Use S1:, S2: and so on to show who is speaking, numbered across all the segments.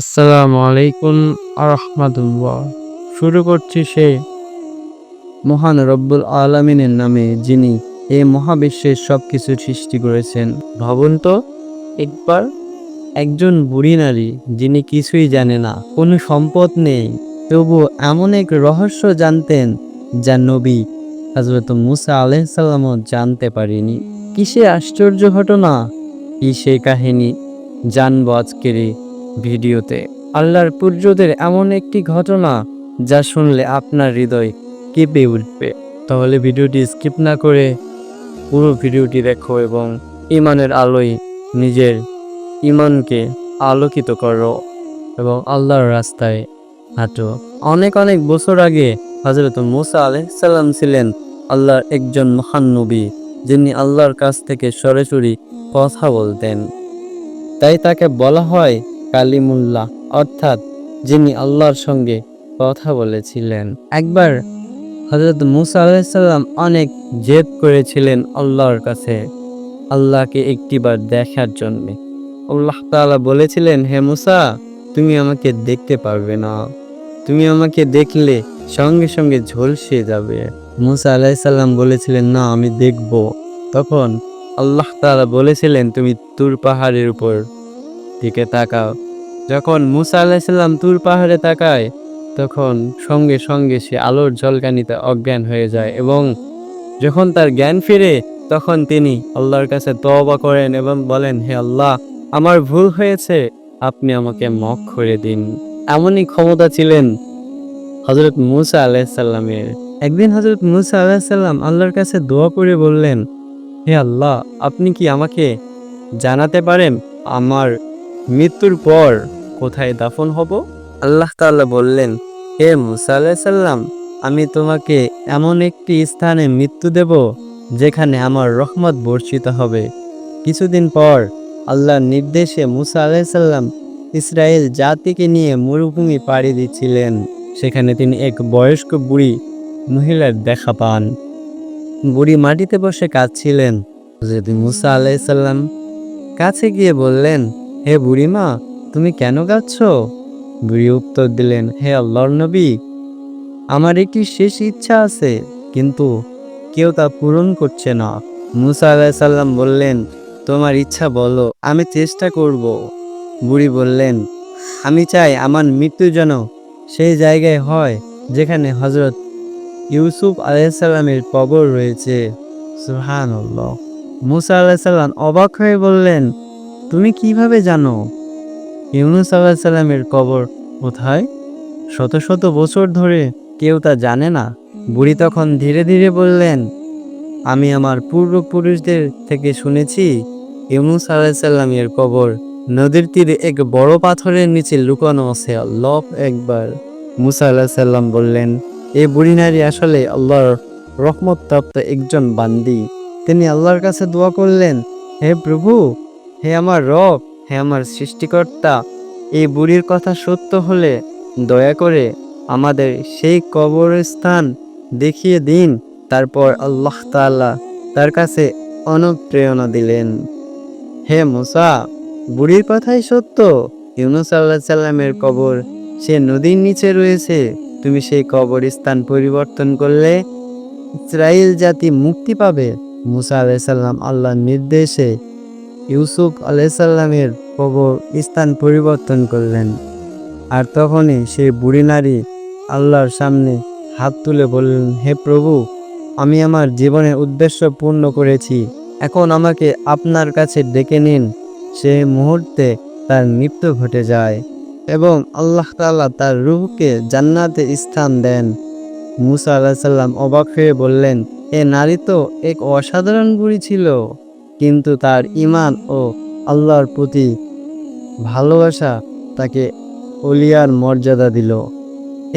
S1: আসসালামু আলাইকুম আরহামাতুল্লাহ শুরু করছি সে মহান রব্বুল আলমিনের নামে, যিনি এ মহাবিশ্বের সব কিছু সৃষ্টি করেছেন। ভাবুন তো, একবার একজন বুড়ি নারী, যিনি কিছুই জানে না, কোনো সম্পদ নেই, তবু এমন এক রহস্য জানতেন যা নবী হজরত মুসা আলাইসাল্লামও জানতে পারেনি। কিসে আশ্চর্য ঘটনা? কি সে কাহিনী? জানব আজকের ভিডিওতে। আল্লাহর পূর্যদের এমন একটি ঘটনা যা শুনলে আপনার হৃদয় কেঁপে উঠবে। তাহলে ভিডিওটি স্কিপ না করে পুরো ভিডিওটি দেখো এবং ইমানের আলোয় নিজের ইমানকে আলোকিত করো এবং আল্লাহর রাস্তায় হাঁটো। অনেক অনেক বছর আগে হজরত মুসা আলাইসাল্লাম ছিলেন আল্লাহর একজন মহান নবী, যিনি আল্লাহর কাছ থেকে সরাসরি কথা বলতেন। তাই তাকে বলা হয় কালিমুল্লাহ, অর্থাৎ যিনি আল্লাহর সঙ্গে কথা বলেছিলেন। একবার হজরত মুসা আলাইসাল্লাম অনেক জেদ করেছিলেন আল্লাহর কাছে, আল্লাহকে একটিবার দেখার জন্য। আল্লাহ তাআলা বলেছিলেন, হে মুসা, তুমি আমাকে দেখতে পারবে না। তুমি আমাকে দেখলে সঙ্গে সঙ্গে ঝলসে যাবে। মুসা আলাইসাল্লাম বলেছিলেন, না, আমি দেখব। তখন আল্লাহ তাআলা বলেছিলেন, তুমি তুর পাহাড়ের উপর দিকে তাকাও। যখন মুসা আলাহিসাল্লাম তুর পাহাড়ে তাকায়, তখন সঙ্গে সঙ্গে সে আলোর জলকানিতে অজ্ঞান হয়ে যায় এবং যখন তার জ্ঞান ফিরে, তখন তিনি আল্লাহর কাছে তওবা করেন এবং বলেন, হে আল্লাহ, আমার ভুল হয়েছে, আপনি আমাকে মাফ করে দিন। এমনই ক্ষমতা ছিলেন হজরত মুসা আলাইসাল্লামের একদিন হজরত মুসা আলাইসাল্লাম আল্লাহর কাছে দোয়া করে বললেন, হে আল্লাহ, আপনি কি আমাকে জানাতে পারেন আমার মৃত্যুর পর কোথায় দাফন হব? আল্লাহ তাআলা বললেন, হে মুসা আলাইসাল্লাম আমি তোমাকে এমন একটি স্থানে মৃত্যু দেব যেখানে আমার রহমত বর্ষিত হবে। কিছুদিন পর আল্লাহর নির্দেশে মুসা আলাইসাল্লাম ইসরায়েল জাতিকে নিয়ে মরুভূমি পাড়ি দিচ্ছিলেন। সেখানে তিনি এক বয়স্ক বুড়ি মহিলার দেখা পান। বুড়ি মাটিতে বসে কাঁদছিলেন। যদি মুসা আলাইসাল্লাম কাছে গিয়ে বললেন হে বুড়িমা, তুমি কেন কাঁদছ? বুড়ি উত্তর দিলেন, হে আল্লাহর নবী, আমার একটি শেষ ইচ্ছা আছে, কিন্তু কেউ তা পূরণ করছে না। মুসা আলাইসাল্লাম বললেন, তোমার ইচ্ছা বলো, আমি চেষ্টা করব। বুড়ি বললেন, আমি চাই আমার মৃত্যু যেন সেই জায়গায় হয়, যেখানে হজরত ইউসুফ আলাইসাল্লামের কবর রয়েছে। সুহান মুসা আলাইসাল্লাম অবাক হয়ে বললেন তুমি কীভাবে জানো? ইউনুস আলাহিসাল্লামের কবর কোথায়? শত শত বছর ধরে কেউ তা জানে না। বুড়ি তখন ধীরে ধীরে বললেন, আমি আমার পূর্বপুরুষদের থেকে শুনেছি, ইউনুস আলাহিসাল্লামের কবর নদীর তীরে এক বড় পাথরের নিচে লুকানো আছে। লব একবার। মুসা আলাহিসাল্লাম বললেন এই বুড়ি নারী আসলে আল্লাহর রহমত প্রাপ্ত একজন বান্দি। তিনি আল্লাহর কাছে দোয়া করলেন, হে প্রভু হে আমার রব, হে আমার সৃষ্টিকর্তা, এই বুড়ির কথা সত্য হলে দয়া করে আমাদের সেই কবরস্থান দেখিয়ে দিন। তারপর আল্লাহ তাআলা তার কাছে অনুপ্রেরণা দিলেন। হে মুসা, বুড়ির কথাই সত্য। ইউনুস আল্লাহ সাল্লামের কবর সে নদীর নিচে রয়েছে। তুমি সেই কবরস্থান পরিবর্তন করলে ইসরায়েল জাতি মুক্তি পাবে। মুসা আলাইসাল্লাম আল্লাহর নির্দেশে ইউসুফ আলাইসাল্লামের কবর স্থান পরিবর্তন করলেন। আর তখনই সেই বুড়ি নারী আল্লাহর সামনে হাত তুলে বললেন, হে প্রভু, আমি আমার জীবনের উদ্দেশ্য পূর্ণ করেছি। এখন আমাকে আপনার কাছে ডেকে নিন। সে মুহূর্তে তার মৃত্যু ঘটে যায় এবং আল্লাহ তাআলা তার রুহকে জান্নাতে স্থান দেন। মুসা আল্লাহ সাল্লাম অবাক হয়ে বললেন, এ নারী তো এক অসাধারণ বুড়ি ছিল। কিন্তু তার ইমান ও আল্লাহর প্রতি ভালোবাসা তাকে অলিয়ার মর্যাদা দিল।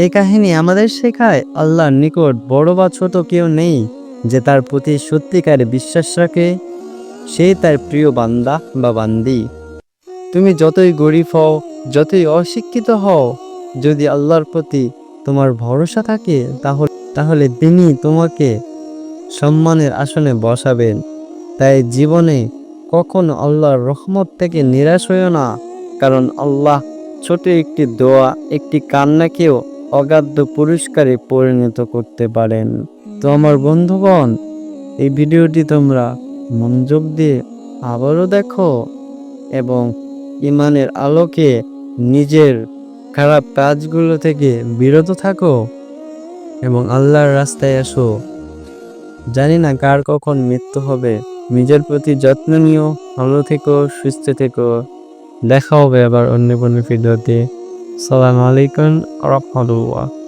S1: এই কাহিনী আমাদের শেখায় আল্লাহর নিকট বড় বা ছোট কেউ নেই যে তার প্রতি সত্যিকারে বিশ্বাস রাখে, সে তার প্রিয় বান্দা বা বান্দি। তুমি যতই গরিব হও, যতই অশিক্ষিত হও, যদি আল্লাহর প্রতি তোমার ভরসা থাকে, তাহলে তাহলে তিনি তোমাকে সম্মানের আসনে বসাবেন। তাই জীবনে কখনো আল্লাহর রহমত থেকে নিরাশ হইও না। কারণ আল্লাহ ছোট একটি দোয়া, একটি কান্নাকেও অগাধ্য পুরস্কারে পরিণত করতে পারেন। তো আমার বন্ধুগণ, এই ভিডিওটি তোমরা মনোযোগ দিয়ে আবারও দেখো এবং ইমানের আলোকে নিজের খারাপ কাজগুলো থেকে বিরত থাকো এবং আল্লাহর রাস্তায় আসো। জানি না কার কখন মৃত্যু হবে। নিজের প্রতি যত্ন নিও, ভালো থেকো, সুস্থ থেকো। দেখা হবে আবার অন্য কোনো ভিডিওতে। সালাম আলাইকুম রহমতুল্লাহ।